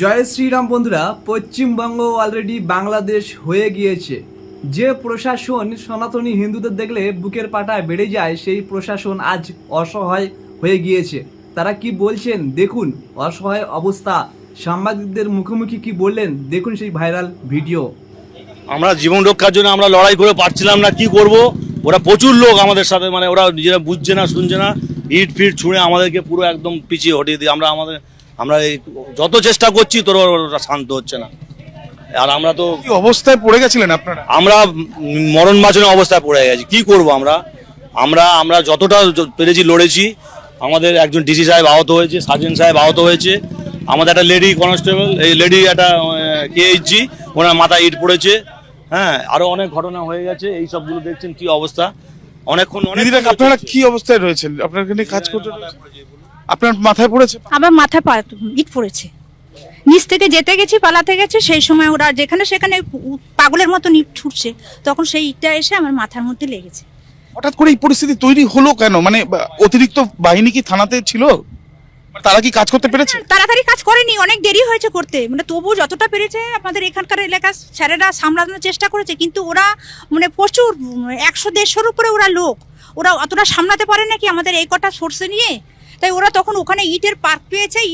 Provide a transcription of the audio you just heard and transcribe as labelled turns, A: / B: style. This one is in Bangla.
A: জয় শ্রীরাম বন্ধুরা, পশ্চিমবঙ্গ অলরেডি বাংলাদেশ হয়ে গিয়েছে। যে প্রশাসন সনাতনী হিন্দুদের দেখলে বুকের পাটায় বেড়ে যায়, সেই প্রশাসন আজ অসহায় হয়ে গিয়েছে। তারা কি বলছেন? দেখুন, অসহায় অবস্থা। সাংবাদিকদের মুখোমুখি কি বললেন? দেখুন সেই ভাইরাল ভিডিও।
B: আমরা জীবন রক্ষার জন্য আমরা লড়াই করে পারছিলাম না, কি করব? ওরা প্রচুর লোক আমাদের সাথে মানে ওরা নিজেরা বুঝছে না, শুনছে না। ইট ফিট ছুঁড়ে আমাদেরকে পুরো একদম পিছিয়ে হটিয়ে দিয়ে, আমরা আমাদের আমরা এই যত চেষ্টা করছি তোর শান্ত হচ্ছে না। আর আমরা তো
C: কি অবস্থায় পড়ে গেছিলেন আপনারা?
B: আমরা মরণ বাঁচানোর অবস্থায় পড়ে গেছি। কি করব আমরা? আমরা আমরা যতটা পেরেছি লড়েছি। আমাদের একজন ডিসি সাহেব আহত হয়েছে সার্জেন্ট সাহেব আহত হয়েছে। আমাদের একটা লেডি কনস্টেবল এই লেডি একটা কেএইচজি ওনার মাথায় ইট পড়েছে। হ্যাঁ আরও অনেক ঘটনা হয়ে গেছে এই সবগুলো দেখছেন কি অবস্থা। অনেকক্ষণ
C: আপনারা কি অবস্থায় রয়েছেন? আপনার কাজ করতে আপনার মাথায় পড়েছে?
D: আমার মাথায় পা ইট পড়েছে। নিচ থেকে যেতে গেছি পালাতে গেছে সেই সময় ওরা যেখানে সেখানে পাগলের মতো ইট ছুটছে। তখন সেই ইটটা এসে আমার মাথার মধ্যে লেগেছে।
C: হঠাৎ করে এই পরিস্থিতি তৈরি হলো কেন? মানে অতিরিক্ত বাহিনী কি থানাতে ছিল? তারা কি কাজ করতে পেরেছে?
D: তাড়াতাড়ি কাজ করেনি অনেক দেরি হয়েছে করতে। মানে তবু যতটা পেরেছে আমাদের এখানকার এলাকার স্যারেরা সামলানোর চেষ্টা করেছে কিন্তু ওরা মানে প্রচুর একশো দেড়শোর উপরে ওরা লোক। ওরা অতটা সামলাতে পারে নাকি আমাদের এই কটা সোর্সে নিয়ে? তাই ওরা তখন ওখানে ইটের পার্ক পেয়েছে